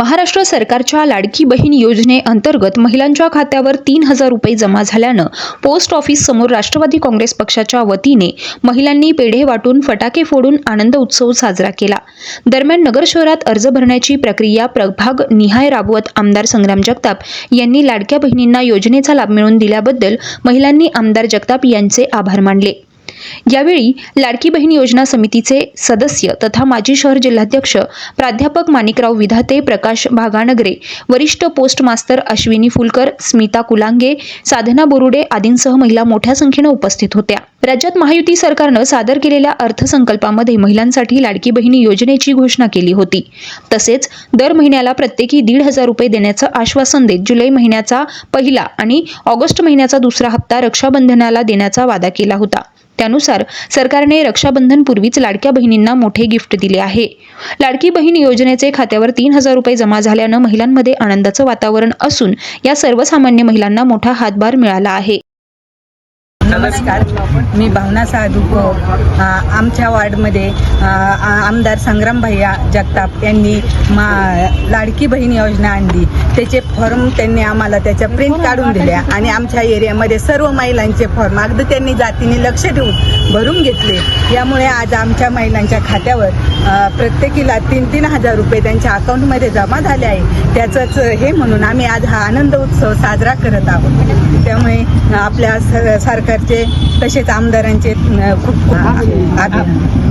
महाराष्ट्र सरकारच्या लाडकी बहीण योजनेअंतर्गत महिलांच्या खात्यावर तीन हजार रुपये जमा झाल्यानं पोस्ट ऑफिस समोर राष्ट्रवादी काँग्रेस पक्षाच्या वतीने महिलांनी पेढे वाटून फटाके फोडून आनंद उत्सव साजरा केला. दरम्यान नगर शहरात अर्ज भरण्याची प्रक्रिया प्रभाग निहाय राबवत आमदार संग्राम जगताप यांनी लाडक्या बहिणींना योजनेचा लाभ मिळवून दिल्याबद्दल महिलांनी आमदार जगताप यांचे आभार मानले. यावेळी लाडकी बहीण योजना समितीचे सदस्य तथा माजी शहर जिल्हाध्यक्ष प्राध्यापक माणिकराव विधाते प्रकाश भागानगरे वरिष्ठ पोस्ट मास्तर अश्विनी फुलकर स्मिता कुलांगे साधना बोरुडे आदींसह महिला मोठ्या संख्येनं उपस्थित होत्या. राज्यात महायुती सरकारनं सादर केलेल्या अर्थसंकल्पामध्ये महिलांसाठी लाडकी बहिणी योजनेची घोषणा केली होती. तसेच दर महिन्याला प्रत्येकी दीड हजार रुपये देण्याचं आश्वासन देत जुलै महिन्याचा पहिला आणि ऑगस्ट महिन्याचा दुसरा हप्ता रक्षाबंधनाला देण्याचा वादा केला होता. त्यानुसार सरकारने रक्षाबंधनपूर्वीच लाडक्या बहिणींना मोठे गिफ्ट दिले आहे. लाडकी बहीण योजनेचे खात्यावर तीन हजार रुपये जमा झाल्यानं महिलांमध्ये आनंदाचं वातावरण असून या सर्वसामान्य महिलांना मोठा हातभार मिळाला आहे. नमस्कार. मी भावना साधू आमच्या वार्डमध्ये आमदार संग्राम भैया जगताप यांनी मा लाडकी बहीण योजना आणली. त्याचे फॉर्म त्यांनी आम्हाला त्याच्या प्रिंट काढून दिल्या आणि आमच्या एरियामध्ये सर्व महिलांचे फॉर्म अगदी त्यांनी जातीने लक्ष ठेवून भरून घेतले. यामुळे आज आमच्या महिलांच्या खात्यावर प्रत्येकीला तीन तीन हजार रुपये त्यांच्या अकाउंटमध्ये जमा झाले आहे. त्याचंच हे म्हणून आम्ही आज हा आनंद उत्सव साजरा करत आहोत. त्यामुळे आपल्या स- सरकारचे तसेच आमदारांचे खूप खूप आभार.